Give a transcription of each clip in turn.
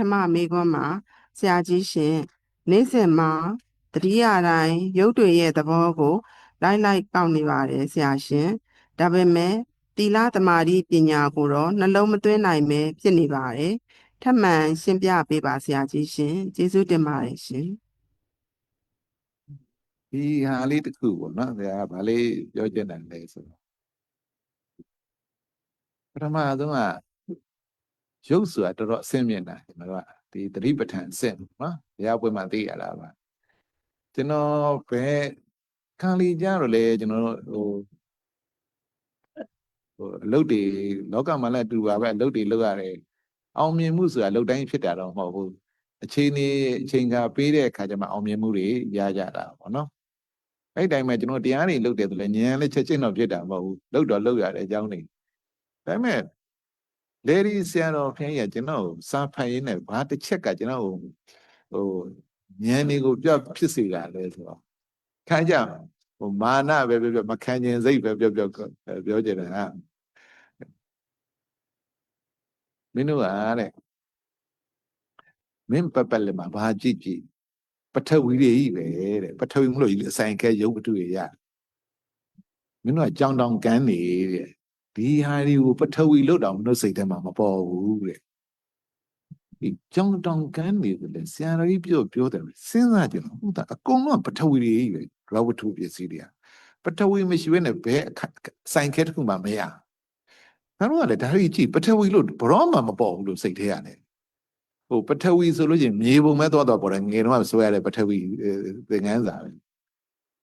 ထမမေခွန်းမှာဆရာကြီးရှင်နေ့စဉ်မှာတတိယတိုင်းရုပ်တွေရဲ့သဘောကို လိုက်လိုက်ကောက်နေပါတယ်ဆရာရှင်ဒါပေမဲ့တီလာသမารိပညာကိုတော့နှလုံးမသွင်းနိုင်ပဲဖြစ်နေပါတယ်ထပ်မံရှင်းပြပေးပါဆရာကြီးရှင်ကျေးဇူးတင်ပါတယ်ရှင်ဒီဟာလေးတစ်ခုပေါ့နော်ဆရာကဗာလေးပြောချင်တယ်လေဆိုတော့ပထမဆုံးက ရုပ်ဆိုတာတော်တော်အဆင့်မြင့်တာကျွန်တော်တို့ကဒီသတိပဋ္ဌာန်အဆင့်နော်ဘုရားပွဲမှာသိရတာပါကျွန်တော်ဘယ်ခံလီကြတော့လေကျွန်တော်တို့ဟိုဟိုအလုပ်တွေလောကမှာလည်းအတူပါပဲအလုပ်တွေလုပ်ရတယ်အောင်မြင်မှုဆိုတာအလုပ်တိုင်းဖြစ်တာတော့မဟုတ်ဘူးအချိန်နေအချိန်ကပေးတဲ့အခါကျမှအောင်မြင်မှုတွေရကြတာပေါ့နော်အဲ့ဒီတိုင်းမှာကျွန်တော်တရားတွေလုပ်တယ်ဆိုလဲဉာဏ်လည်းချက်ချင်းတော့ဖြစ်တာမဟုတ်ဘူးလုပ်တော့လုပ်ရတဲ့အကြောင်းတွေဒါပေမဲ့ လေဒီဆရာတော်ဖခင်ကြီးကကျွန်တော်ကိုစာဖတ်ရင်းနဲ့ဘာတစ်ချက်ကကျွန်တော်ကိုဟိုဉာဏ်တွေကိုပြဖြစ်စေတာလဲဆိုတော့ခံကြဟိုမာနပဲပြောပြောမခံကျင်စိတ်ပဲပြောပြောပြောကြတယ်ဟာမင်းတို့ကတဲ့မင်းပပလက်မှာဘာကြည့်ကြည့်ပထဝီတွေကြီးပဲတဲ့ပထဝီမလို့ကြီးအဆိုင်ခဲရုပ်ဝတ္ထုတွေရမင်းတို့ကကြောင်တောင်ကန်းနေတဲ့ ဒီဟာတွေကိုပထဝီလို့တောင်မလို့စိတ်ထဲမှာမပေါ်ဘူးတဲ့ဒီကြောင်တောင်ကန်းနေတယ်ဆရာတော်ကြီးပြောပြောတယ်စဉ်းစားကြည့်တော့ဟုတ်တာအကုန်လုံးကပထဝီတွေကြီးပဲဒရဝတ္ထုပစ္စည်းတွေကပထဝီမရှိဘဲနဲ့ဘယ်အခဆိုင်ခဲတစ်ခုမှမရငါတို့ကလည်းဒါကြီးကြည့်ပထဝီလို့ဘရောမှမပေါ်ဘူးလို့စိတ်ထဲရတယ်ဟိုပထဝီဆိုလို့ရှိရင်မြေပုံမဲ့သွားတော့ပေါ်တယ်ငယ်တော့ဆိုရတဲ့ပထဝီအဲသင်ငန်းစာပဲ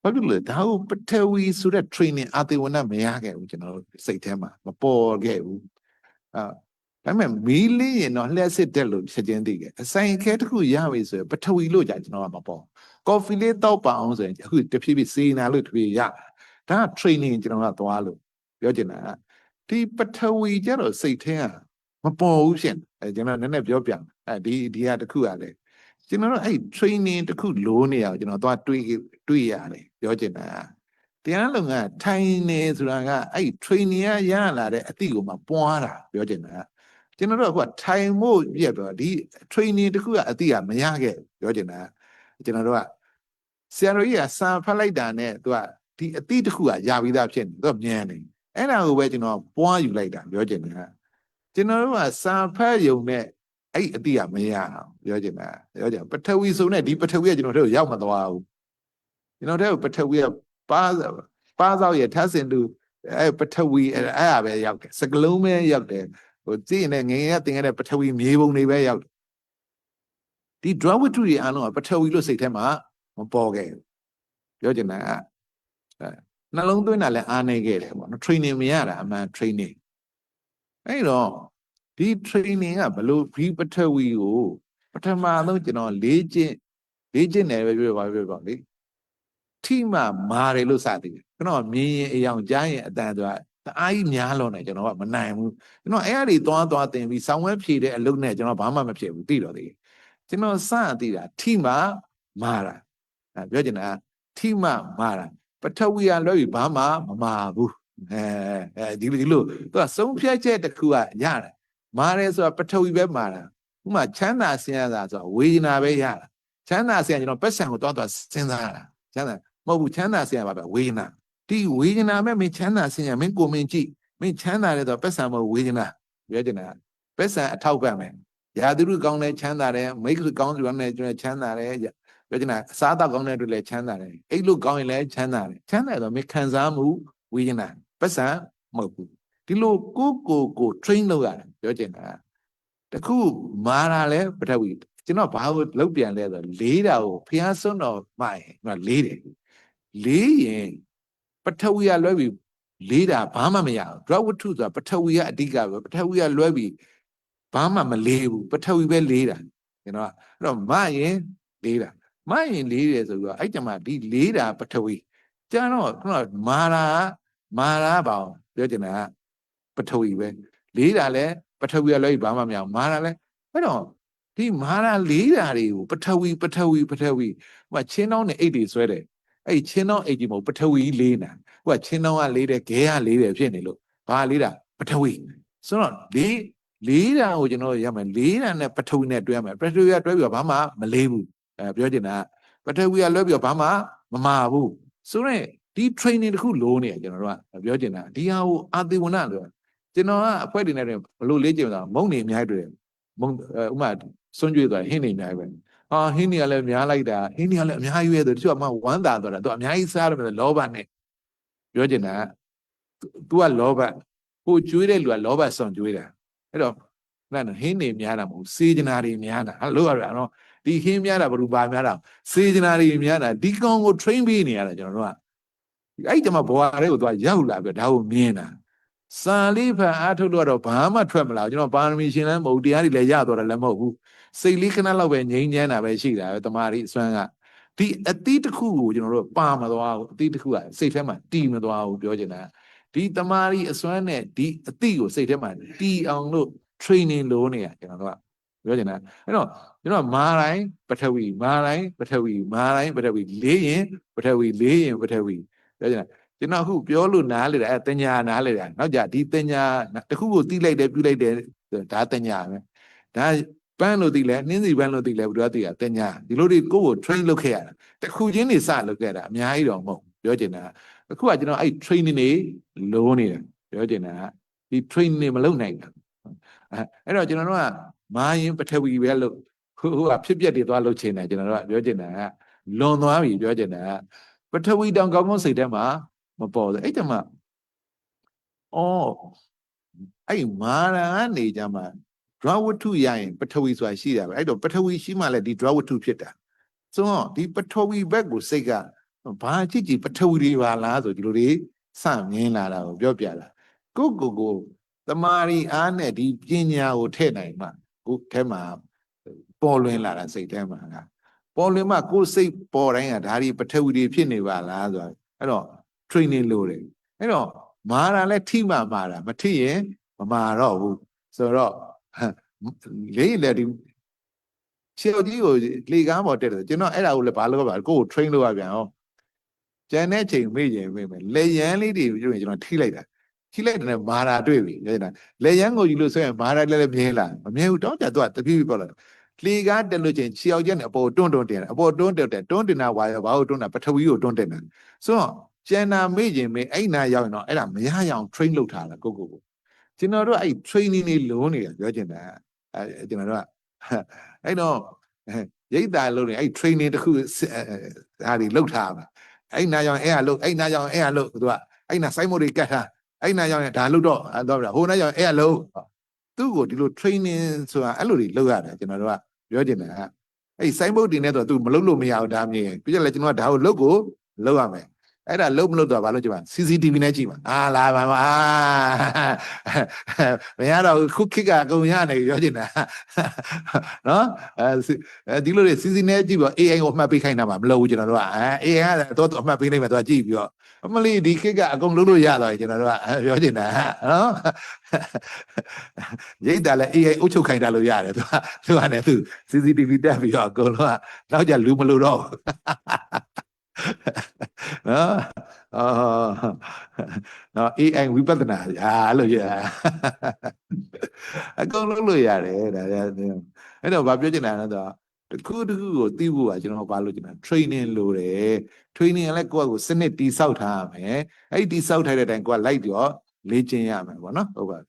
ဘာဖြစ်လို့လဲဒါကိုပထဝီဆိုတဲ့ training အသေးဝနမရခဲ့ဘူးကျွန်တော်တို့စိတ်ထဲမှာမပေါ်ခဲ့ဘူးအာဒါပေမဲ့မီးလင်းရင်တော့လှည့်စစ်တက်လို့ချက်ချင်းသိခဲ့အဆိုင်ခဲတစ်ခုရပြီဆိုရင်ပထဝီလို့ကြာကျွန်တော်ကမပေါ်ကော်ဖီလေးတောက်ပါအောင်ဆိုရင်အခုတဖြည်းဖြည်းစေနာလို့တဖြည်းရဒါက training ကျွန်တော်ကသွားလို့ပြောချင်တာကဒီပထဝီကျတော့စိတ်ထဲကမပေါ်ဘူးရှင်အဲကျွန်တော်နည်းနည်းပြောပြမယ်အဲဒီဒီဟာတစ်ခုကလည်းကျွန်တော်တို့အဲ့ training တစ်ခုလိုနေအောင်ကျွန်တော်သွားတွေး တွေးရတယ်ပြောချင်တာတရားလုံကထိုင်နေဆိုတာကအဲ့ training ရရလာတဲ့အသည့်ကိုမှပွားတာပြောချင်တာကျွန်တော်တို့ကထိုင်ဖို့ပြက်တော့ဒီ training တစ်ခုကအသည့်ကမရခဲ့ပြောချင်တာကျွန်တော်တို့ကဆရာတော်ကြီးကစာဖတ်လိုက်တာနဲ့သူကဒီအသည့်တစ်ခုကရပြီးသားဖြစ်နေသူကမြန်နေအဲ့ဒါကိုပဲကျွန်တော်ပွားယူလိုက်တာပြောချင်တာကျွန်တော်တို့ကစာဖတ်ယုံနဲ့အဲ့အတိကမရအောင်ပြောချင်တာပြောချင်ပထဝီဆိုနဲ့ဒီပထဝီကကျွန်တော်တို့ရောက်မသွားဘူး ကျွန်တော်တို့ပထဝီကပါပါသောရထဆင်သူအဲ့ပထဝီအဲ့အဲ့ဟာပဲရောက်တယ်စကလုံးပဲရောက်တယ်ဟိုကြည့်နေငယ်ငယ်ကသင်ခဲ့တဲ့ပထဝီမြေပုံတွေပဲရောက်တယ်ဒီ draw with တွေအားလုံးကပထဝီလို့စိတ်ထဲမှာမပေါ်ခဲ့ဘူးပြောချင်တာကအဲနှလုံးသွင်းတာလည်းအားနေခဲ့တယ်ပေါ့နော် training မရတာအမှန် training အဲ့တော့ဒီ training ကဘလို့ဒီပထဝီကိုပထမဆုံးကျွန်တော်လေးကျင့်လေးကျင့်တယ်ပဲပြောပါပြောပါလေ ထိမှမာတယ်လို့စသည်တယ်ကျွန်တော်မြင်ရင်အယောင်ကြားရင်အတန်ဆိုတာတအားကြီးများလို့နေကျွန်တော်ကမနိုင်ဘူးကျွန်တော်အဲ့အရာတွေသွားသွားတင်ပြီးဆောင်းဝဲဖြည့်တဲ့အလုပ်နဲ့ကျွန်တော်ဘာမှမဖြစ်ဘူးသိတော့သေးကျွန်တော်စသိတာထိမှမာတာအဲပြောချင်တာထိမှမာတာပထဝီကလွှဲပြီးဘာမှမမာဘူးအဲအဲဒီလိုဒီလိုသူကဆုံးဖြတ်ချက်တစ်ခုကရတယ်မာတယ်ဆိုတာပထဝီပဲမာတာဥမာချမ်းသာဆင်းရဲတာဆိုတာဝေဒနာပဲရတာချမ်းသာဆင်းရဲကျွန်တော်ပက်ဆံကိုတွားတွားစဉ်းစားရတာချမ်းသာ မဟုတ်ဘူးချမ်းသာဆင်းရဲပါပဲဝေဒနာဒီဝေဒနာမဲ့မင်းချမ်းသာဆင်းရဲမင်းကိုမင်းကြည့်မင်းချမ်းသာတယ်ဆိုတော့ပက်ဆံမဟုတ်ဝေဒနာပြောချင်တာပက်ဆံအထောက်ပံ့မယ်ရာသူတို့ကောင်းတယ်ချမ်းသာတယ်မိတ်ဆွေကောင်းတယ်လည်းကျွန်တော်ချမ်းသာတယ်ပြောချင်တာအစားအသောက်ကောင်းတဲ့တွေလည်းချမ်းသာတယ်အိတ်လို့ကောင်းရင်လည်းချမ်းသာတယ်ချမ်းသာတယ်ဆိုတော့မင်းခံစားမှုဝေဒနာပက်ဆံမဟုတ်ဘူးဒီလိုကိုကိုကို train လုပ်ရတယ်ပြောချင်တာတခုမာတာလဲပထဝီကျွန်တော်ဘာလို့လုတ်ပြန်လဲဆိုလေးတာကိုဖျားစွန်းတော်မှရင်ကျွန်တော်လေးတယ် လေးရင်ပထဝီကလွဲပြီးလေးတာဘာမှမရဘူး drug ဝတ္ထုဆိုတာပထဝီကအဓိကပဲပထဝီကလွဲပြီးဘာမှမလေးဘူးပထဝီပဲလေးတာကျွန်တော်အဲ့တော့မရင်လေးတာမရင်လေးတယ်ဆိုပြီးတော့အဲ့ကြမှာဒီလေးတာပထဝီကျန်တော့ခုနကမာတာမာတာပေါ့ပြောချင်တာကပထဝီပဲလေးတာလဲပထဝီကလည်းဘာမှမရဘူးမာတာလဲအဲ့တော့ဒီမာတာလေးတာတွေကိုပထဝီပထဝီပထဝီဟိုကချင်းတောင်းနဲ့အိတ်တွေဆွဲတယ် အဲ့ချင်းတောင်းအိတ်ကြီးမဟုတ်ပထဝီလေးနာဟိုကချင်းတောင်းကလေးတယ်ဂဲကလေးတယ်ဖြစ်နေလို့ဘာလေးတာပထဝီဆိုတော့ဒီလေးတန်ကိုကျွန်တော်တို့ရမယ်လေးတန်နဲ့ပထဝီနဲ့တွဲရမယ်ပထဝီကတွဲပြီးတော့ဘာမှမလေးဘူးအဲပြောချင်တာကပထဝီကလွဲပြီးတော့ဘာမှမမာဘူးဆိုတော့ဒီ training တစ်ခုလိုနေတယ်ကျွန်တော်တို့ကပြောချင်တာဒီဟာကိုအာသေဝနလို့ကျွန်တော်ကအဖွဲတွေနဲ့ဘလို့လေးကျင်တာမုံနေအများကြီးတွေ့မုံဥမာစွန့်ကြွေးသွားဟင်းနေအများကြီးပဲ ဟာဟင်းနေကလည်းများလိုက်တာဟင်းနေကလည်းအများကြီးပဲဆိုတချို့ကမှဝမ်းသာသွားတာသူအများကြီးစားရတယ်လောဘနဲ့ပြောချင်တာက तू ကလောဘကိုကျွေးတဲ့လူကလောဘစွန့်ကျွေးတာအဲ့တော့นั่นဟင်းနေများတာမဟုတ်စေချနာတွေများတာအဲ့လိုရတာနော်ဒီဟင်းများတာဘယ်လိုပါများတာစေချနာတွေများတာဒီကောင်ကို train ပေးနေရတာကျွန်တော်တို့ကအဲ့ဒီမှာဘဝတွေကိုသူကရောက်လာပြီးတော့ဒါကိုမြင်တာစာလေးဖန်အားထုတ်လို့တော့ဘာမှထွက်မလာဘူးကျွန်တော်ပါရမီရှင်လည်းမဟုတ်တရားတွေလည်းရသွားတယ်လည်းမဟုတ်ဘူး စိတ်လေးခဏလောက်ပဲငြိမ်းချမ်းတာပဲရှိတာပဲတမာရီအစွမ်းကဒီအတိတစ်ခုကိုကျွန်တော်တို့ပါမသွားဘူးအတိတစ်ခုကစိတ်ထဲမှာတီမသွားဘူးပြောချင်တာဒီတမာရီအစွမ်းနဲ့ဒီအတိကိုစိတ်ထဲမှာတီအောင်လို့ training လုပ်နေရကျွန်တော်တို့ကပြောချင်တာအဲ့တော့ကျွန်တော်မာတိုင်းပထဝီမာတိုင်းပထဝီမာတိုင်းပထဝီလေးရင်ပထဝီလေးရင်ပထဝီပြောချင်တာကျွန်တော်အခုပြောလို့နားလေတာအဲတင်ညာနားလေတာနောက်ကြဒီတင်ညာတစ်ခုကိုတီးလိုက်တယ်ပြူလိုက်တယ်ဒါတင်ညာပဲဒါ ပန်းလို့တီးလဲနှင်းစီပန်းလို့တီးလဲဘယ်လိုတီးတာတင်ညာဒီလိုတွေကိုယ့်ကို train လုပ်ခဲ့ရတာတစ်ခုချင်းနေစလုပ်ခဲ့တာအများကြီးတော့မဟုတ်ပြောချင်တာအခုကကျွန်တော်အဲ့ training တွေလိုနေတယ်ပြောချင်တာကဒီ training တွေမလုပ်နိုင်ဘူးအဲအဲ့တော့ကျွန်တော်တို့ကမာရင်ပထဝီပဲလို့ဟိုဟိုကဖြစ်ပျက်တွေသွားလုပ်ချင်တယ်ကျွန်တော်တို့ကပြောချင်တာကလွန်သွားပြီပြောချင်တာကပထဝီတောင်ကောင်းကောင်းစိတ်ထဲမှာမပေါ်ဘူးအဲ့တမှာအော်အဲ့မာရန်ကနေကြမှာ draw ဝတ္ထုရရင်ပထဝီဆိုတာရှိတာပဲအဲ့တော့ပထဝီရှိမှလည်းဒီ draw ဝတ္ထုဖြစ်တာဆိုတော့ဒီပထဝီဘက်ကိုစိတ်ကဘာကြည့်ကြည့်ပထဝီတွေပါလားဆိုဒီလိုတွေစမြင်လာတာကိုပြောပြတာကိုကိုကိုတမာရီအားနဲ့ဒီပညာကိုထည့်နိုင်မှကိုထဲမှာပေါ်လွင်လာတာစိတ်ထဲမှာကပေါ်လွင်မှကိုစိတ်ပေါ်တိုင်းကဒါဒီပထဝီတွေဖြစ်နေပါလားဆိုတော့အဲ့တော့ training လုပ်တယ်အဲ့တော့မာတာလဲထိမှမာတာမထိရင်မမာတော့ဘူးဆိုတော့ လေးလေဒီရှေ့ကြီးကိုလေကားပေါ်တက်တယ်ကျွန်တော်အဲ့ဒါကိုလည်းဘာလုပ်ရပါကိုကို train လုပ်ရပြန်အောင်ကျန်တဲ့ချိန်မေ့ရင်မေ့မယ်လေရန်လေးတွေပြောရင်ကျွန်တော်ထိလိုက်တာထိလိုက်တယ်နဲ့မာတာတွေ့ပြီပြောနေတာလေရန်ကိုယူလို့ဆိုရင်မာတာလည်းလည်းမြဲလာမမြဲဘူးတောင်းကြတော့တပြည့်ပြည့်ပေါ့လားလေကားတက်လို့ချင်းခြေအောင်ချက်နဲ့အပေါ်တွန်းတွန်းတင်တယ်အပေါ်တွန်းတက်တယ်တွန်းတင်တာဝါရောဘာလို့တွန်းတာပထဝီကိုတွန်းတင်တယ်ဆိုတော့ကျန်တာမေ့ရင်မေ့အဲ့နာရောက်ရင်တော့အဲ့ဒါမရရအောင် train လုပ်ထားတာကိုကိုကို ကျွန်တော်တို့အဲ့ training တွေလုံးနေတာပြောချင်တာအဲကျွန်တော်တို့ကအဲ့တော့ရိတ်တာလုံးနေအဲ့ training တစ်ခုဒါတွေလုပ်ထားပါအဲ့နာကြောင့်အဲ့ဟာလို့အဲ့နာကြောင့်အဲ့ဟာလို့သူကအဲ့နာစိုင်းမို့တွေကတ်ထားအဲ့နာကြောင့်ဒါလို့တော့တော့ဟိုနာကြောင့်အဲ့ဟာလို့သူ့ကိုဒီလို training ဆိုတာအဲ့လိုတွေလုပ်ရတယ်ကျွန်တော်တို့ကပြောချင်တယ်ကအဲ့စိုင်းဘုတ်တင်နေတော့သူမလုပ်လို့မရဘူးဒါမြင်ပြည့်လဲကျွန်တော်ကဒါကိုလုပ်ကိုလုပ်ရမယ် အဲ့ဒါလုံးမလို့တော့ဘာလို့ကြည့်ပါ CCTV နဲ့ကြည့်ပါအာလာပါပါမရတော့ခုခစ်ကအကုန်ရနေပြောချင်တာနော်အဲဒီလိုတွေ CC နဲ့ကြည့်ပါ AI ကိုအမှတ်ပေးခိုင်းတာမှမလုပ်ဘူးကျွန်တော်တို့ကအဲ AI ကတော့အမှတ်ပေးလိုက်မှသူကကြည့်ပြီးတော့အမလီဒီခစ်ကအကုန်လုံးလို့ရတော့ကျွန်တော်တို့ကပြောချင်တာနော်ရိတ်တာလဲ AI အုပ်ချုပ်ခိုင်းတာလို့ရတယ်သူကသူကလည်းသူ CCTV တက်ပြီးတော့အကုန်လုံးကနောက်ကြလူမလို့တော့ နော်အော်နော် AI ဝိပဿနာအာလို့ရအကုန်လုံးလို့ရတယ်ဒါအဲ့တော့ဘာပြောချင်တာလဲဆိုတော့တခုတခုကိုသိဖို့ကကျွန်တော်ဘာလို့ချင်တာ training လိုတယ် training ကလည်းကိုယ့်ကိုစနစ်တိဆောက်ထားရမယ်အဲ့ဒီတိဆောက်ထားတဲ့အတိုင်းကိုကလိုက်တော့လေ့ကျင့်ရမယ်ပေါ့နော်ဟုတ်ပါ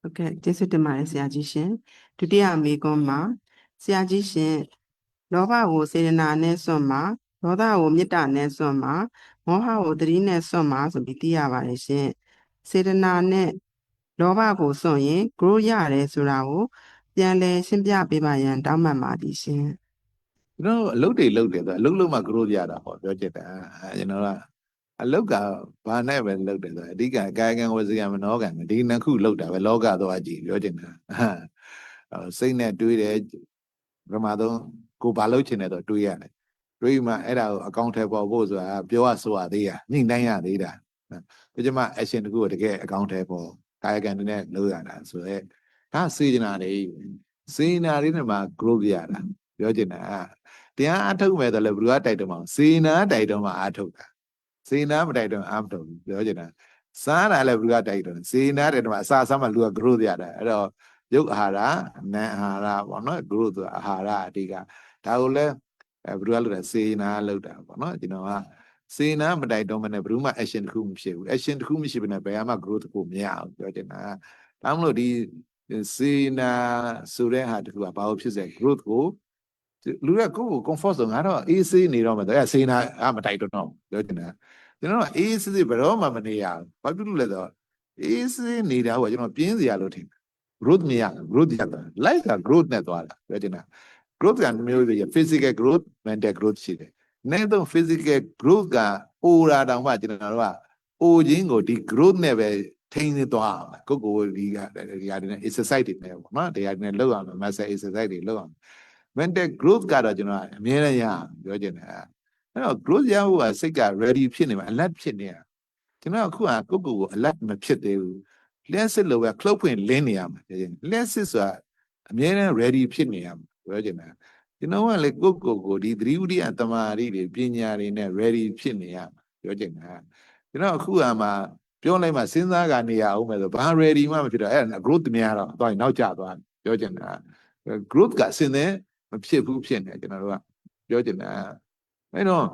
ဟုတ်ကဲ့ကျေးဇူးတင်ပါတယ်ဆရာကြီးရှင်ဒုတိယမေကွန်းမှာဆရာကြီးရှင် လောဘကိုစေတနာနဲ့စွန့်မှာဒေါသကိုမေတ္တာနဲ့စွန့်မှာမောဟကိုသတိနဲ့စွန့်မှာဆိုပြီးသိရပါတယ်ရှင်စေတနာနဲ့လောဘကိုစွန့်ရင် grow ရတယ်ဆိုတာကိုပြန်လည်ရှင်းပြပေးပါရန်တောင်းပန်ပါသည်ရှင်ကျွန်တော်အလုပ်တွေလုပ်တယ်ဆိုအလုပ်လုပ်မှ growth ရတာဟောပြောချင်တာအဲကျွန်တော်ကအလုပ်ကဘာနဲ့ပဲလုပ်တယ်ဆိုအဓိကကာယကံဝစီကံမနောကံပဲဒီနှစ်ခုလုပ်တာပဲလောကတော့အကြည့်ပြောချင်တာအဲစိတ်နဲ့တွေးတယ်ပထမဆုံး ကိုဘာလုပ်ချင်တယ်ဆိုတွေးရတယ်တွေးမှအဲ့ဒါကိုအကောင့်ထဲပေါ်ဖို့ဆိုတာပြောရဆိုရသေးတာညှိနှိုင်းရသေးတာဒီကျမ action တခုကိုတကယ်အကောင့်ထဲပေါ်ကာယကံတွေနဲ့လုပ်ရတာဆိုတော့ဒါစေချနာတွေစေနာတွေနဲ့မှ growth ရတာပြောချင်တာတရားအထုတ်မယ်ဆိုလည်းဘယ်သူကတိုက်တော့မှစေနာတိုက်တော့မှအထုတ်တာစေနာမတိုက်တော့အာမထုတ်ဘူးပြောချင်တာစားတာလည်းဘုရားတိုက်တယ်စေနာတဲ့မှာအစာစားမှလူက growth ရတယ်အဲ့တော့ရုပ်အာဟာရနာမ်အာဟာရပေါ့နော် growth ဆိုတာအာဟာရအဓိက ဒါကိုလည်းအဲဘုရားလို့တယ်စေနာလောက်တာပေါ့နော်ကျွန်တော်ကစေနာမတိုက်တော့မနဲ့ဘယ်သူမှ action တစ်ခုမဖြစ်ဘူး action တစ်ခုမရှိဘဲနဲ့ဘယ်မှ growth တစ်ခုမရအောင်ပြောချင်တာဒါမှမဟုတ်ဒီစေနာဆိုတဲ့ဟာတစ်ခုကဘာလို့ဖြစ်စေ growth ကိုလူကကိုယ့်ကို comfort zone ငါတော့အေးဆေးနေတော့မှအဲစေနာအမတိုက်တော့တော့ပြောချင်တာကျွန်တော်ကအေးဆေးဆေးဘယ်တော့မှမနေရဘူးဘာဖြစ်လို့လဲဆိုတော့အေးဆေးနေတာကကျွန်တော်ပြင်းစရာလို့ထင်တယ် growth မရဘူး growth ရတာ life က growth နဲ့သွားတာပြောချင်တာ growth ကမျိုးတွေ physical growth mental growth ရှိတယ်။နေ့တော့ physical growth ကအိုရာတောင်မှကျွန်တော်တို့ကအိုခြင်းကိုဒီ growth နဲ့ပဲထိန်းနေသွားအောင်ကိုကိုဒီကဒီဟာတွေနဲ့ exercise တွေနဲ့ပေါ့နော်တရားတွေနဲ့လုပ်အောင် muscle exercise တွေလုပ်အောင် mental growth ကတော့ကျွန်တော်အမြဲတမ်းရအောင်ပြောချင်တယ်။အဲ့တော့ growth ရဖို့ကစိတ်က ready ဖြစ်နေမှာ alert ဖြစ်နေတာကျွန်တော်အခုကကိုကိုကို alert မဖြစ်သေးဘူးလျှက်စစ်လိုပဲ cloak ဖွင့်လင်းနေရမှာပြောချင်လျှက်စစ်ဆိုတာအမြဲတမ်း ready ဖြစ်နေရမှာ ပြောချင်တယ်ကျွန်တော်ကလေကိုကိုကိုဒီသတိဝိရိယတမာရီတွေပညာတွေနဲ့ ready ဖြစ်နေရမှာပြောချင်တာကျွန်တော်အခုကမှပြောလိုက်မှစဉ်းစားကနေရအောင်မယ်ဆိုဘာ ready မှမဖြစ်တော့အဲ့ဒါ growth များတော့တော့နောက်ကျသွားပြောချင်တာ growth ကအစင်းနဲ့မဖြစ်ဘူးဖြစ်နေကျွန်တော်တို့ကပြောချင်တာအဲ့တော့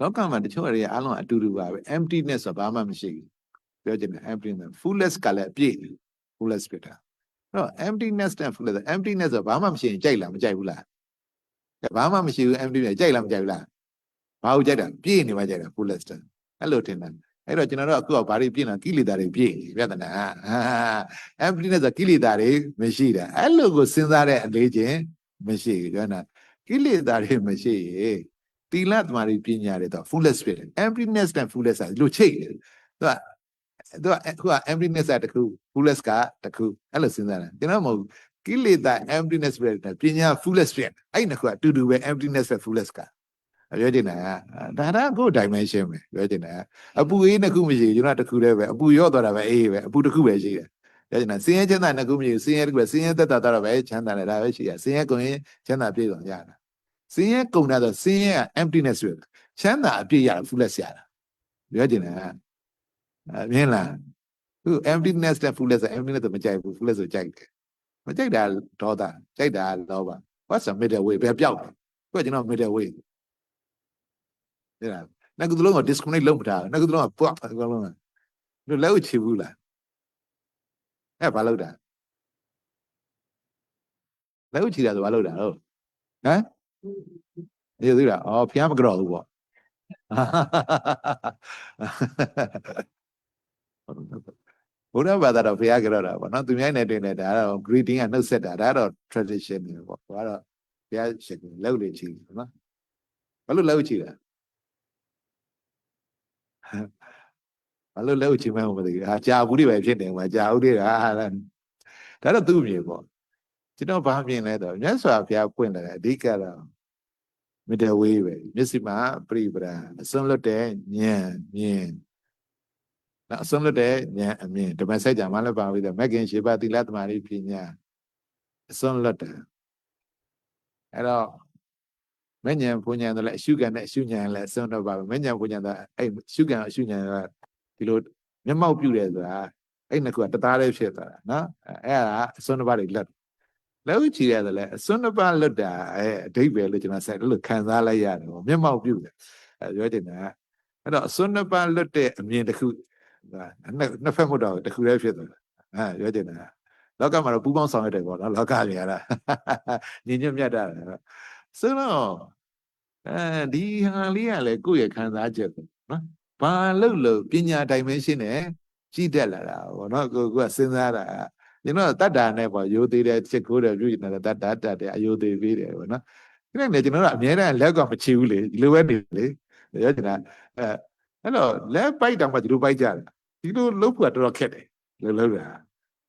လောကမှာတချို့အရာအားလုံးအတူတူပါပဲ emptiness ဆိုတာဘာမှမရှိဘူးပြောချင်တယ် emptiness fullness ကလည်းအပြည့် fullness ဖြစ်တာအဲ့ တော့ emptiness နဲ့ fullness emptiness ဆိုဘာမှမရှိရင်ကြိုက်လားမကြိုက်ဘူးလားဘာမှမရှိဘူး emptiness ကြိုက်လားမကြိုက်ဘူးလားဘာကိုကြိုက်တာပြည့်နေမှကြိုက်တာ fullness အဲ့လိုထင်တယ်အဲ့တော့ကျွန်တော်တို့အခုကဘာတွေပြည့်နေတာကိလေသာတွေပြည့်နေပြဿနာဟာ emptiness ဆိုကိလေသာတွေမရှိတာအဲ့လိုကိုစဉ်းစားတဲ့အလေးချင်းမရှိဘူးပြောတာကိလေသာတွေမရှိရေတိလသမารီပညာတွေတော့ fullness ဖြစ်တယ် emptiness နဲ့ fullness ကလို့ချိတ်တယ်သူက သူကအခုက emptiness ကတခု fullness ကတခုအဲ့လိုစဉ်းစားတယ်ကျွန်တော်မဟုတ်ကိလေသာ emptiness ဖြစ်တယ်ပညာ fullness ဖြစ်အဲ့နှစ်ခုကအတူတူပဲ emptiness နဲ့ fullness ကပြောချင်တာဒါဒါကို dimension ပဲပြောချင်တာအပူအေးနှစ်ခုမရှိကျွန်တော်တခုတည်းပဲအပူရော့သွားတာပဲအေးပဲအပူတစ်ခုပဲရှိတယ်ပြောချင်တာစင်းရဲချမ်းသာနှစ်ခုမရှိစင်းရဲတစ်ခုပဲစင်းရဲသက်သာတော့ပဲချမ်းသာတယ်ဒါပဲရှိရစင်းရဲကုန်ရင်ချမ်းသာပြည့်စုံရတာစင်းရဲကုန်တာဆိုစင်းရဲက emptiness ပဲချမ်းသာအပြည့်ရတာ fullness ရတာပြောချင်တာအ မြင်လားသူ emptiness နဲ့ fullness emptiness မကြိုက်ဘူး fullness ကိုကြိုက်တယ်မကြိုက်တာဒေါသကြိုက်တာလောဘ what's the middle way ဘယ်ပြောက်လဲကိုကကျွန်တော် middle way တဲ့လားနှစ်ခုသလုံးက disconnect လုပ်မထားဘူးနှစ်ခုသလုံးကပွတ်အကုန်လုံးကတို့လက်ဥချဘူးလားအဲ့ဘာလုပ်တာလက်ဥချတာဆိုဘာလုပ်တာဟုတ်ဟမ်ဒီသိလားအော်ဖျားမကြောက်ဘူးပေါ့ ဘုရားဘာသာတော့ဖျားကြောက်တာပေါ့နော်သူများနဲ့တွေ့နေတာဒါတော့ greeting ကနှုတ်ဆက်တာဒါတော့ tradition တွေပေါ့ဘာတော့ဖျားရှိတယ်လောက်လေချီနော်ဘာလို့လောက်ချီတာဘာလို့လက်ဥချင်မှန်းမသိဘူးဟာကြာဘူးတွေပဲဖြစ်နေမှာကြာဘူးတွေကဟာဒါတော့သူ့မြေပေါ့ကျွန်တော်ဘာမြင်လဲတော့မြတ်စွာဘုရားပွင့်တယ်အဓိကတော့မတဝေးပဲမျက်စိမှာပြိပရာအစွန်းလွတ်တဲ့ဉာဏ်မြင် နော်အစွန်းလွတ်တဲ့ဉာဏ်အမြင်ဓမ္မစကြာမှလည်းပါပြီးတော့မဂ္ဂင်ရှိပါသီလသမารိပညာအစွန်းလွတ်တယ်အဲ့တော့မဉ္ဇဉ်ဘုံဉဏ်တော့လည်းအရှုခံနဲ့အရှုဉဏ်လည်းအစွန်းတော့ပါပဲမဉ္ဇဉ်ဘုံဉဏ်တော့အဲ့ရှုခံအရှုဉဏ်ကဒီလိုမျက်မှောက်ပြုတယ်ဆိုတာအဲ့နှစ်ခုကတသားလေးဖြစ်သွားတာနော်အဲ့ဒါအစွန်းတစ်ပါးတွေလက်လက်ဥချီရတယ်လေအစွန်းတစ်ပါးလွတ်တာအဲ့အဓိပ္ပာယ်လို့ကျွန်တော်ဆက်လို့ခံစားလိုက်ရတယ်ပေါ့မျက်မှောက်ပြုတယ်အဲ့ပြောချင်တာအဲ့တော့အစွန်းတစ်ပါးလွတ်တဲ့အမြင်တစ်ခု နှစ်နှစ်ဖက်မဟုတ်တော့တစ်ခုတည်းဖြစ်သွားတာအဲ့ပြောချင်တာလောကမှာတော့ပူပေါင်းဆောင်ရတယ်ပေါ့နော်လောကကြီးရတာညီညွတ်မြတ်တာဆိုတော့အဲဒီဟာလေးကလည်းကိုယ့်ရဲ့ခံစားချက်ပေါ့နော်ဘာလို့လို့ပညာ dimension နဲ့ကြည့်တက်လာတာပေါ့နော်ကိုကစဉ်းစားတာကျွန်တော်တတ္တာနဲ့ပေါ့ရိုသေးတယ်ချက်ခိုးတယ်ပြုနေတာတတ္တာတတ်တယ်အယိုသေးပေးတယ်ပေါ့နော်ဒီနေ့ကျွန်တော်တို့အမြဲတမ်းလက်ကမချီဘူးလေဒီလိုပဲနေလေပြောချင်တာအဲအဲ့တော့လက်ပိုက်တောင်မှဒီလိုပိုက်ကြတာ ဒီလိုလုပ်ဖို့ကတော်တော်ခက်တယ်လို့လုပ်တာ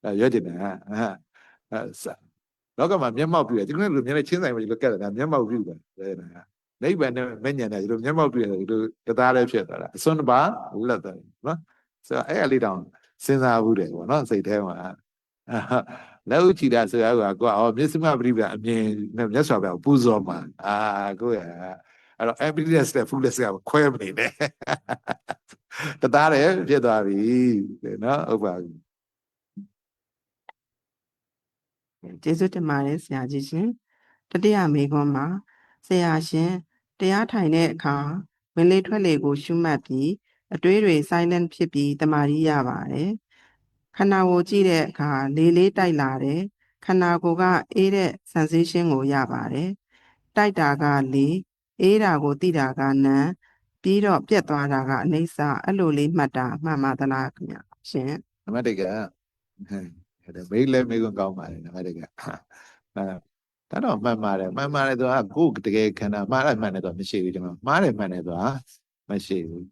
အဲပြောချင်တာအဲအဲလောကမှာမျက်မှောက်ပြုတယ်ကျွန်တော်တို့မျက်နှာချင်းဆိုင်မှာဒီလိုကက်တာမျက်မှောက်ပြုတယ်ပြောချင်တာနိဗ္ဗာန်နဲ့မညံတယ်ဒီလိုမျက်မှောက်ပြုတယ်ဒီလိုတသားလေးဖြစ်သွားတာအစွန်းတစ်ပါးလက်တယ်နော်ဆိုတော့အဲ့အလေးတောင်စဉ်းစားဘူးတယ်ပေါ့နော်စိတ်ထဲမှာလက်ဥချီတာဆိုတာကကိုကအော်မျက်စိမပရိပဒအမြင်နဲ့မြတ်စွာဘုရားပူဇော်မှာအာကိုရအဲ့တော့ evidence နဲ့ fullness ကခွဲမနေနဲ့ တသားတယ်ဖြစ်သွားပြီတဲ့နော်ဟုတ်ပါပြီကျေးဇူးတင်ပါတယ်ဆရာကြီးရှင်တတိယမေခွန်းမှာဆရာရှင်တရားထိုင်တဲ့အခါဝင်လေထွက်လေကို ရှုမှတ်ပြီးအတွေးတွေ silent ဖြစ်ပြီးတမာရီရပါတယ်ခန္ဓာကိုယ်ကြည့်တဲ့အခါလေးလေးတိုက်လာတယ်ခန္ဓာကိုယ်ကအေးတဲ့ sensation ကိုရပါတယ်တိုက်တာကလေးအေးတာကိုသိတာကနံ ပြီးတော့ပြက်သွားတာကအိဋ္ဌအဲ့လိုလေးမှတ်တာမှန်ပါသလားခင်ဗျရှင်နံပါတ်1ကဟဲ့ဒါမေးလဲမေးခွန်းကောင်းပါတယ်နံပါတ်1ကအဲဒါတော့မှန်ပါတယ်မှန်ပါတယ်သူကကိုယ်တကယ်ခန္ဓာမှားတယ်မှန်တယ်တော့မရှိဘူးကျွန်တော်မှားတယ်မှန်တယ်ဆိုတာမရှိဘူး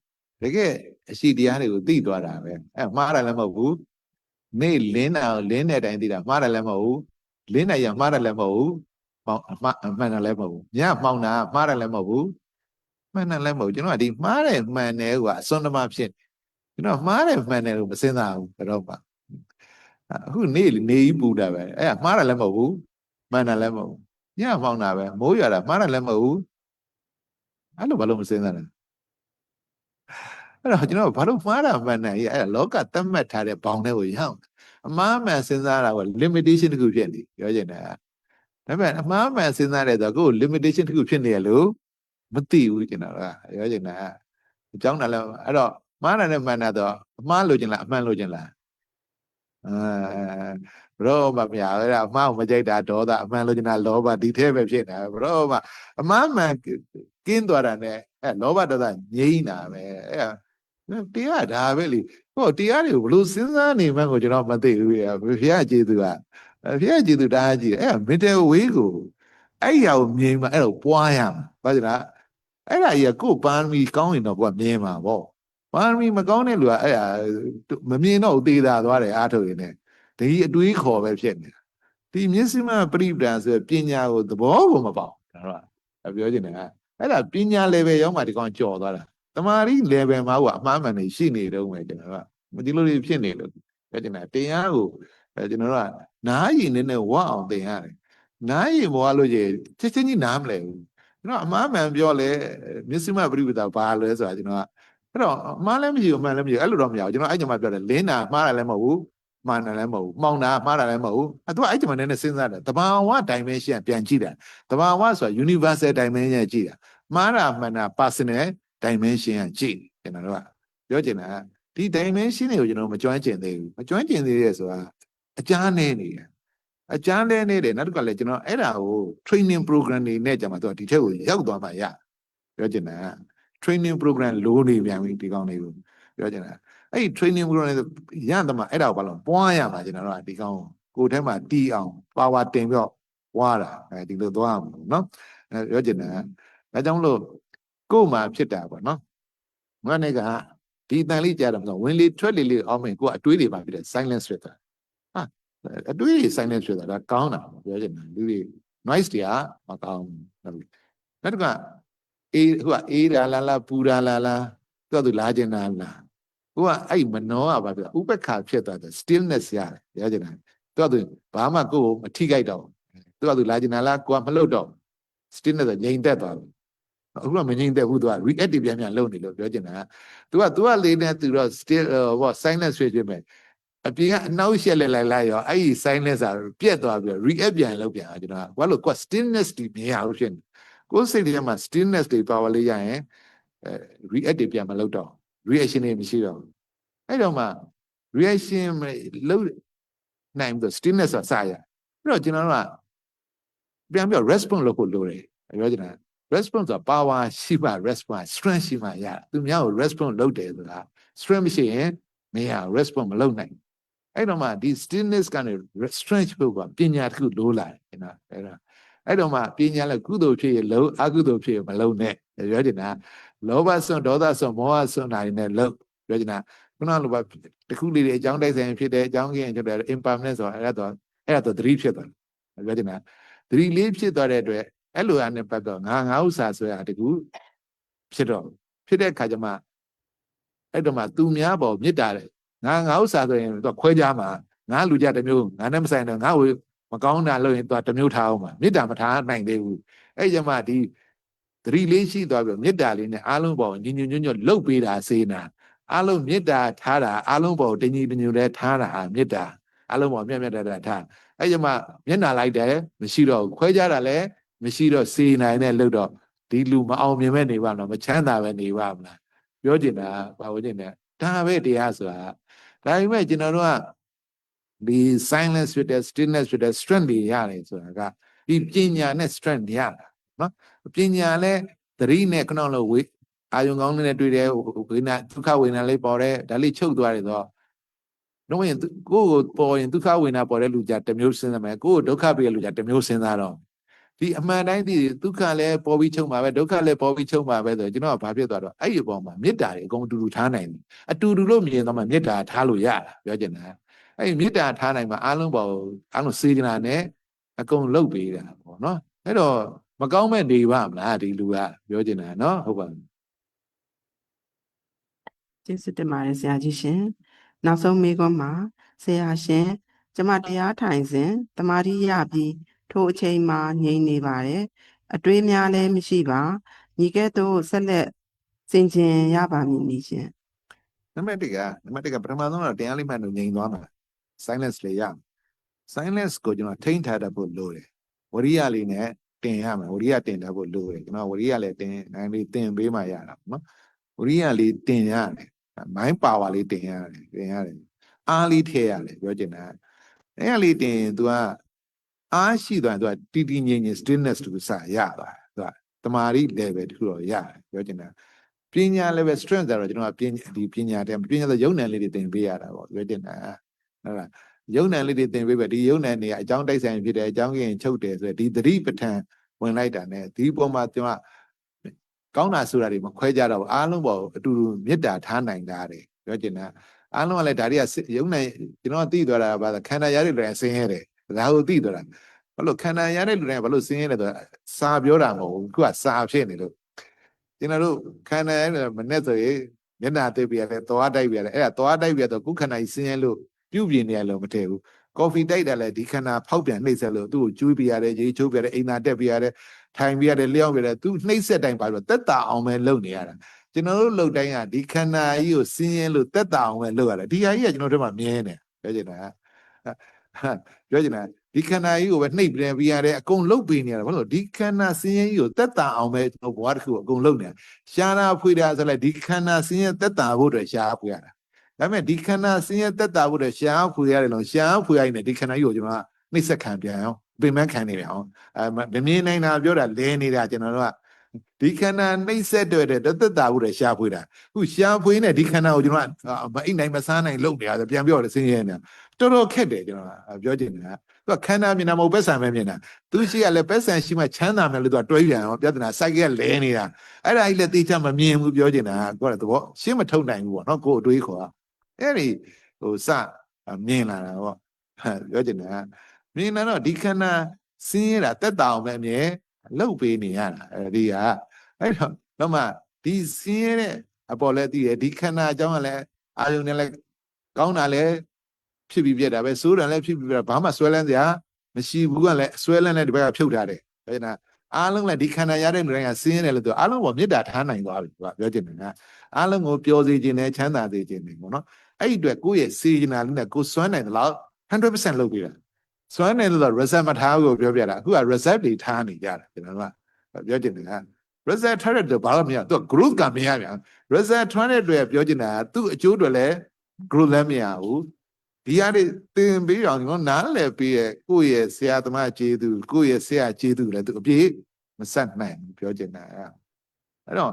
တကယ်အရှိတရားတွေကိုသိသွားတာပဲအဲမှားတယ်လည်းမဟုတ်ဘူးနေ့လင်းတာကိုလင်းတဲ့အတိုင်းသိတာမှားတယ်လည်းမဟုတ်ဘူးလင်းတဲ့ရမှားတယ်လည်းမဟုတ်ဘူးမှောင်အမှားမှန်တယ်လည်းမဟုတ်ဘူးညမှောင်တာမှားတယ်လည်းမဟုတ်ဘူး မှန်တယ်လည်းမဟုတ်ဘူးကျွန်တော်ကဒီမှားတယ်မှန်တယ်ကအစွန်းတမဖြစ်ကျွန်တော်မှားတယ်မှန်တယ်လို့မစင်စားဘူးဘယ်တော့မှအခုနေ့နေကြီးပူတာပဲအဲ့မှားတယ်လည်းမဟုတ်ဘူးမှန်တယ်လည်းမဟုတ်ဘူးညမှောင်တာပဲမိုးရွာတာမှားတယ်လည်းမဟုတ်ဘူးအဲ့လိုဘာလို့မစင်စားလဲအဲ့တော့ကျွန်တော်ဘာလို့မှားတာမှန်တယ်ကြီးအဲ့ဒါလောကသတ်မှတ်ထားတဲ့ဘောင်တွေကိုရောက်အမှားမှန်စဉ်းစားတာက limitation တစ်ခုဖြစ်နေပြောချင်တာဒါပေမဲ့အမှားမှန်စဉ်းစားတဲ့ဆိုကိုယ် limitation တစ်ခုဖြစ်နေရလို့ မသိဘူးကျွန်တော်ကပြောချင်တာအကြောင်းတာလည်းအဲ့တော့မှားတာနဲ့မှန်တာတော့အမှားလို့ချင်လားအမှန်လို့ချင်လားအဲဘရောမမရအဲ့ဒါအမှားကိုမကြိုက်တာဒေါသအမှန်လို့ချင်တာလောဘဒီထဲပဲဖြစ်နေတာဘရောမအမှားမှန်ကင်းသွားတာနဲ့အဲလောဘဒေါသငြိမ်းတာပဲအဲ့ဒါတရားဒါပဲလေဟောတရားတွေကိုဘလို့စဉ်းစားနေမှန်းကိုကျွန်တော်မသိဘူးပြဘုရားကျေးဇူးကဘုရားကျေးဇူးတားကြည့်အဲ့ဒါမင်တယ်ဝေးကိုအဲ့ရကိုမြင်မှအဲ့တော့ပွားရမှာဘာကြလား အဲ့ဒါကြီးကကိုယ်ပန်းမီကောင်းရင်တော့ကိုကမြင်မှာပေါ့ပန်းမီမကောင်းတဲ့လူကအဲ့ဒါမမြင်တော့ဘူးသေးတာသွားတယ်အားထုတ်ရင်လည်းဒီအတွေးခေါ်ပဲဖြစ်နေတာဒီမျက်စိမှပရိပဒံဆိုပညာကိုသဘောကိုမပေါဒါတော့ပြောချင်တယ်ကအဲ့ဒါပညာ level ရောက်မှဒီကောင်ကြော်သွားတာတမာရီ level မှာကအမှားမှန်နေရှိနေတော့မယ်ကျွန်တော်ကမဒီလိုတွေဖြစ်နေလို့ပြောချင်တာတရားကိုကျွန်တော်ကနားရည်နဲ့နဲ့ဝအောင်သင်ရတယ်နားရည်မဝလို့ရချက်ချင်းကြီးနားမလဲဘူး ကျွန်တော်အမှားမှန်ပြောလဲမျက်စိမှပရိပဒဘာလဲဆိုတာကျွန်တော်ကအဲ့တော့အမှားလည်းမရှိဘူးအမှန်လည်းမရှိဘူးအဲ့လိုတော့မရဘူးကျွန်တော်အဲ့ကြမှာပြောတယ်လင်းတာမှားတာလည်းမဟုတ်ဘူးမှန်တယ်လည်းမဟုတ်ဘူးမှောင်တာမှားတာလည်းမဟုတ်ဘူးအဲ့တော့အဲ့ကြမှာနည်းနည်းစဉ်းစားတယ်တဘာဝ dimension ပြန်ကြည့်တာတဘာဝဆိုတာ universal dimension ကြည့်တာမှားတာမှန်တာ personal dimension ကကြည့်ကျွန်တော်တို့ကပြောချင်တာဒီ dimension တွေကိုကျွန်တော်မကျွမ်းကျင်သေးဘူးမကျွမ်းကျင်သေးရဲဆိုတာအကြမ်းနေနေတယ် အကြမ်းလဲနေတယ်နောက်တစ်ခါလဲကျွန်တော်အဲ့ဒါကို training program တွေနဲ့ကြာမှာသူကဒီထက်ကိုရောက်သွားမှရပြောချင်တာ training program လိုနေပြန်ပြီဒီကောင်းလေးကိုပြောချင်တာအဲ့ဒီ training program တွေရန်တမှာအဲ့ဒါကိုဘာလို့ပွားရမှာကျွန်တော်တို့ကဒီကောင်းကိုယ်ထဲမှာတီးအောင် power တင်ပြီးတော့ပွားတာအဲဒီလိုသွားမှာเนาะအဲပြောချင်တာဒါကြောင့်မလို့ကိုယ်မှာဖြစ်တာပေါ့နော်ငါနဲ့ကဒီတန်လေးကြားတယ်မဆိုဝင်လေထွက်လေလေးအောင်မယ်ကိုကအတွေးတွေပါဖြစ်တယ် silence ဖြစ်တာဟာ အတွေးတွေ silence ဖြစ်တာဒါကောင်းတာပြောချင်တာလူတွေ noise တွေကမကောင်းဘူးနောက်တစ်ခါအေးဟိုကအေးလာလာလာပူလာလာလာသူကသူလာကျင်တာလာဟိုကအဲ့မနောကဘာဖြစ်ဥပက္ခဖြစ်သွားတယ် stillness ရတယ်ပြောချင်တာသူကသူဘာမှကိုယ်ကိုမထိခိုက်တော့သူကသူလာကျင်တာလားကိုကမလှုပ်တော့ stillness ငြိမ်သက်သွားတယ်အခုတော့မငြိမ်သက်ဘူးသူက reactive ပြန်ပြန်လုပ်နေလို့ပြောချင်တာသူကသူကလေးနဲ့သူတော့ still ဟော silence ဆွေးခြင်းပဲ အပြင်ကအနောက်ရှက်လက်လိုက်လိုက်ရောအဲ့ဒီ silence ကပြက်သွားပြီး react ပြန်လုပ်ပြန်ကျွန်တော်ကဘာလို့ကွာ stillness ဒီမြင်ရလို့ဖြစ်နေကိုယ်စိတ်ထဲမှာ stillness တွေ power လေးရရင်အဲ react တွေပြန်မလုပ်တော့ reaction တွေမရှိတော့ဘူးအဲ့တော့မှ reaction လုပ်နိုင်ပြီး stillness ကစရအဲ့တော့ကျွန်တော်တို့ကပြန်ပြီး response လုပ်ဖို့လိုတယ်ပြောချင်တာ response ဆိုတာ power ရှိမှ response strength ရှိမှရသူများကို response လုပ်တယ်ဆိုတာ strength မရှိရင်မရ response မလုပ်နိုင် အဲ့တော့မှဒီ stillness ကနေ strength ဖို့ကပညာတစ်ခုလိုလာတယ်နော်အဲ့တော့အဲ့တော့မှပညာလည်းကုသိုလ်ဖြစ်ရလုံးအကုသိုလ်ဖြစ်ရမလုံးနဲ့ပြောချင်တာလောဘဆွံဒေါသဆွံမောဟဆွံနိုင်နဲ့လုံးပြောချင်တာခုနလိုပါတခုလေးတွေအကြောင်းတိုက်ဆိုင်ဖြစ်တယ်အကြောင်းကြီးရင်ကျတော့ impermanent ဆိုတာအဲ့ဒါတော့အဲ့ဒါတော့သတိဖြစ်သွားတယ်ပြောချင်တာသတိလေးဖြစ်သွားတဲ့အတွက်အဲ့လိုအားနဲ့ပတ်တော့ငါငါဥစ္စာဆိုရတကူဖြစ်တော့ဖြစ်တဲ့ခါကျမှအဲ့တော့မှသူများပေါ်မေတ္တာတဲ့ ငါငါဥစ္စာဆိုရင်သူခွဲကြမှာငါလူကြတစ်မျိုးငါနဲ့မဆိုင်တော့ငါ့ကိုမကောင်းတာလုပ်ရင်သူကတစ်မျိုးထားအောင်မှာမေတ္တာမထားနိုင်သေးဘူးအဲ့ကျမှဒီသတိလေးရှိသွားပြီးမေတ္တာလေးနဲ့အားလုံးပေါ်ညီညွတ်ညွတ်ညွတ်လှုပ်ပေးတာစေနာအားလုံးမေတ္တာထားတာအားလုံးပေါ်တညီတညွတ်လဲထားတာဟာမေတ္တာအားလုံးပေါ်မြတ်မြတ်တတထားအဲ့ဒီမှာမျက်နှာလိုက်တယ်မရှိတော့ဘူးခွဲကြတာလည်းမရှိတော့စေနိုင်တဲ့လို့တော့ဒီလူမအောင်မြင်မဲ့နေပါမလားမချမ်းသာပဲနေပါမလားပြောချင်တာဘာလို့ချင်လဲဒါပဲတရားဆိုတာ ဒါပေမဲ့ကျွန်တော်တို့ကဒီ silence ဖြစ်တဲ့ stillness ဖြစ်တဲ့ strength တွေရတယ်ဆိုတာကဒီပညာနဲ့ strength တွေရတာနော်ပညာလည်းသတိနဲ့ခဏလောက်ဝေးအာယုံကောင်းနဲ့တွေ့တယ်ဝေဒနာဒုက္ခဝေဒနာလေးပေါ်တယ်ဒါလေးချုပ်သွားတယ်ဆိုတော့တော့ရင်ကိုယ့်ကိုပေါ်ရင်ဒုက္ခဝေဒနာပေါ်တဲ့လူကြတစ်မျိုးစဉ်းစားမယ်ကိုယ့်ကိုဒုက္ခပေးတဲ့လူကြတစ်မျိုးစဉ်းစားတော့ ဒီအမှန်တိုင်းဒီဒုက္ခလည်းပေါ်ပြီးချုပ်မှာပဲဒုက္ခလည်းပေါ်ပြီးချုပ်မှာပဲဆိုတော့ကျွန်တော်ကဘာဖြစ်သွားတော့အဲ့ဒီအပေါ်မှာမေတ္တာတွေအကုန်အတူတူထားနိုင်တယ်အတူတူလို့မြင်တော့မှမေတ္တာထားလို့ရတာပြောချင်တာအဲ့ဒီမေတ္တာထားနိုင်မှာအားလုံးပေါ်အားလုံးစေတနာနဲ့အကုန်လှုပ်ပေးတာပေါ့နော်အဲ့တော့မကောင်းမဲ့နေပါမလားဒီလူကပြောချင်တာနော်ဟုတ်ပါဘူးကျေးဇူးတင်ပါတယ်ဆရာကြီးရှင်နောက်ဆုံးမေးခွန်းမှာဆရာရှင် ကျမတရားထိုင်စဉ်တမာတိရပြီး ထိုအချိန်မှာငြိမ်နေပါတယ်အတွေးများလည်းမရှိပါညီကဲ့သို့ဆက်လက်စင်ကြင်ရပါမည်နီရှင်နံပါတ်1ကနံပါတ်1ကပထမဆုံးတော့တရားလေးမှန်လို့ငြိမ်သွားမှာ silence လေးရမယ် silence ကိုကျွန်တော်ထိန်းထားတတ်ဖို့လိုတယ်ဝရိယလေးနဲ့တင်ရမယ်ဝရိယတင်တတ်ဖို့လိုတယ်ကျွန်တော်ဝရိယလေးတင်နိုင်လေးတင်ပေးမှရတာပေါ့နော်ဝရိယလေးတင်ရတယ် mind power လေးတင်ရတယ်တင်ရတယ်အားလေးထည့်ရတယ်ပြောချင်တာအဲ့ဒါလေးတင်ရင် तू က အားရှိသွားရင် तू ကတီတီငြိမ်ငြိမ် stillness တူစရသွားတယ် तू ကတမာရီ level တခုတော့ရတယ်ပြောချင်တာ ပညာ level strength ဆိုတော့ကျွန်တော်ကပညာဒီပညာတဲ့ပညာဆိုရုံဏလေးတွေသင်ပေးရတာပေါ့ပြောတင်တာဟုတ်လားရုံဏလေးတွေသင်ပေးပဲဒီရုံဏနေကအကြောင်းတိုက်ဆိုင်ဖြစ်တယ်အကြောင်းကရင်ချုပ်တယ်ဆိုတော့ဒီသတိပဋ္ဌာန်ဝင်လိုက်တာ ਨੇ ဒီပုံမှာကျွန်တော်ကောင်းတာဆိုတာတွေမခွဲကြတော့ဘူးအားလုံးပေါ်အတူတူမေတ္တာထားနိုင်တာတယ်ပြောတင်တာအားလုံးကလည်းဒါတွေကရုံဏကျွန်တော်သိသွားတာကဘာလဲခန္ဓာရတဲ့လူတိုင်းဆင်းရဲတယ် ဒါကိုသိသွားတာဘာလို့ခန္ဓာရတဲ့လူတိုင်းဘာလို့ဆင်းရဲလဲဆိုတော့စာပြောတာမဟုတ်ဘူးခုကစာဖြစ်နေလို့ကျွန်တော်တို့ခန္ဓာရဲ့မနဲ့ဆိုရင်မျက်နှာသိပ်ပြရတယ်သွားတိုက်ပြရတယ်အဲ့ဒါသွားတိုက်ပြတော့ခုခန္ဓာကြီးဆင်းရဲလို့ပြုတ်ပြင်းနေရလို့မထည့်ဘူးကော်ဖီတိုက်တယ်လည်းဒီခန္ဓာဖောက်ပြန်နှိမ့်ဆက်လို့သူ့ကိုကျွေးပြရတယ်ရေချိုးပြရတယ်အိမ်သာတက်ပြရတယ်ထိုင်ပြရတယ်လျှောက်ပြရတယ်သူနှိမ့်ဆက်တိုင်းပါလို့တက်တာအောင်ပဲလုပ်နေရတာကျွန်တော်တို့လုပ်တိုင်းကဒီခန္ဓာကြီးကိုဆင်းရဲလို့တက်တာအောင်ပဲလုပ်ရတယ်ဒီဟာကြီးကကျွန်တော်တို့မှမြင်နေပြောချင်တာ ပြောချင်တာဒီခန္ဓာကြီးကိုပဲနှိပ်ပြန်ပြရတယ်အကုန်လုတ်ပေးနေရတယ်ဘာလို့ဒီခန္ဓာဆင်းရဲကြီးကိုတက်တာအောင်ပဲကျွန်တော်ဘဝတစ်ခုကိုအကုန်လုတ်နေရှားတာဖွေတာဆိုလိုက်ဒီခန္ဓာဆင်းရဲတက်တာဖို့အတွက်ရှားဖွေရတာဒါပေမဲ့ဒီခန္ဓာဆင်းရဲတက်တာဖို့အတွက်ရှားဖွေရတယ်လို့ရှားဖွေရရင်ဒီခန္ဓာကြီးကိုကျွန်တော်ကနှိပ်စက်ခံပြန်အောင်ပင်မခံနေပြန်အောင်အဲမမြင်နိုင်တာပြောတာလဲနေတာကျွန်တော်တို့ကဒီခန္ဓာနှိပ်စက်တွေတဲ့တက်တာဖို့အတွက်ရှားဖွေတာအခုရှားဖွေနေဒီခန္ဓာကိုကျွန်တော်ကမအိမ်နိုင်မစားနိုင်လုံနေရတယ်ပြန်ပြောတယ်ဆင်းရဲနေတာ တော်တော်ခက်တယ်ကျွန်တော်ကပြောချင်တာသူကခန္ဓာမြင်တာမဟုတ်ပက်ဆံပဲမြင်တာသူရှိကလည်းပက်ဆံရှိမှချမ်းသာမယ်လို့သူကတွေးပြန်အောင်ပြဿနာစိုက်ကလဲနေတာအဲ့ဒါကြီးလည်းသိချမမြင်ဘူးပြောချင်တာကိုယ်ကသဘောရှင်းမထုတ်နိုင်ဘူးပေါ့နော်ကိုယ်အတွေးခေါ်အဲ့ဒီဟိုစမြင်လာတာပေါ့ပြောချင်တာမြင်လာတော့ဒီခန္ဓာစင်းရတာတက်တာအောင်ပဲအမြဲလှုပ်ပေးနေရတာအဲဒီကအဲ့တော့တော့မှဒီစင်းရတဲ့အပေါ်လဲသိတယ်ဒီခန္ဓာအကြောင်းကလည်းအာယုန်နဲ့လည်းကောင်းတာလည်း ဖြစ်ပြီးပြက်တာပဲစိုးတယ်လည်းဖြစ်ပြီးပြက်ဘာမှဆွဲလန်းစရာမရှိဘူးကလည်းဆွဲလန်းတဲ့ဒီဘက်ကဖြုတ်ထားတယ်ဒါကြောင့်အားလုံးလည်းဒီခန္ဓာရတဲ့လူတိုင်းကစင်းရတယ်လို့သူအားလုံးပေါ်မေတ္တာထားနိုင်သွားပြီသူကပြောချင်တယ်ကအားလုံးကိုပျော်စေခြင်းနဲ့ချမ်းသာစေခြင်းနဲ့ပေါ့နော်အဲ့ဒီအတွက်ကိုယ့်ရဲ့စေချနာလေးနဲ့ကိုယ်စွမ်းနိုင်တယ်လို့100%လုပ်ပြီးတာစွမ်းနိုင်လို့ result မထားဘူးကိုပြောပြတာအခုက result တွေထားနေကြတယ်ကျွန်တော်တို့ကပြောချင်တယ်က result ထားတဲ့အတွက်ဘာလို့မရသူက growth ကမရပြန် result ထားတဲ့အတွက်ပြောချင်တာကသူ့အကျိုးတွေလည်း growth လည်းမရဘူး ဒီဟာတွေသင်ပေးအောင်ကျွန်တော်နားလည်ပေးရဲ့ကိုယ့်ရဲ့ဆရာသမားကျေးဇူးကိုယ့်ရဲ့ဆရာကျေးဇူးလည်းသူအပြည့်မဆက်နိုင်ဘူးပြောချင်တာအဲ့တော့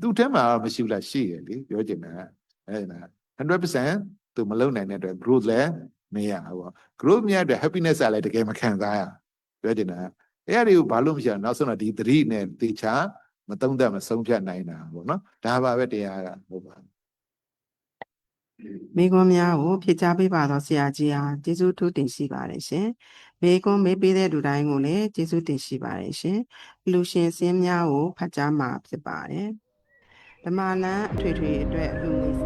သူ့ထဲမှာမရှိဘူးလားရှိရလေပြောချင်တာအဲ့ဒါ100%သူမလုံနိုင်တဲ့အတွက် growth လည်းမရဘူးပေါ့ growth မရတဲ့ happiness ကလည်းတကယ်မခံစားရပြောချင်တာအဲ့ဒါတွေကိုဘာလို့မရနောက်ဆုံးတော့ဒီသတိနဲ့တေချာမသုံးသက်မဆုံးဖြတ်နိုင်တာပေါ့နော်ဒါပါပဲတရားကဟုတ်ပါ မိကွန်းများကိုဖြည့်ချပေးပါတော့ဆရာကြီးဟာကျေးဇူးထူးတင်ရှိပါတယ်ရှင်။မိကွန်းမေးပေးတဲ့လူတိုင်းကိုလည်းကျေးဇူးတင်ရှိပါတယ်ရှင်။လူရှင်စင်းများကိုဖတ်ကြားမှာဖြစ်ပါတယ်။ဓမ္မလန်အထွေထွေအတွက်အလူငွေစင်းများ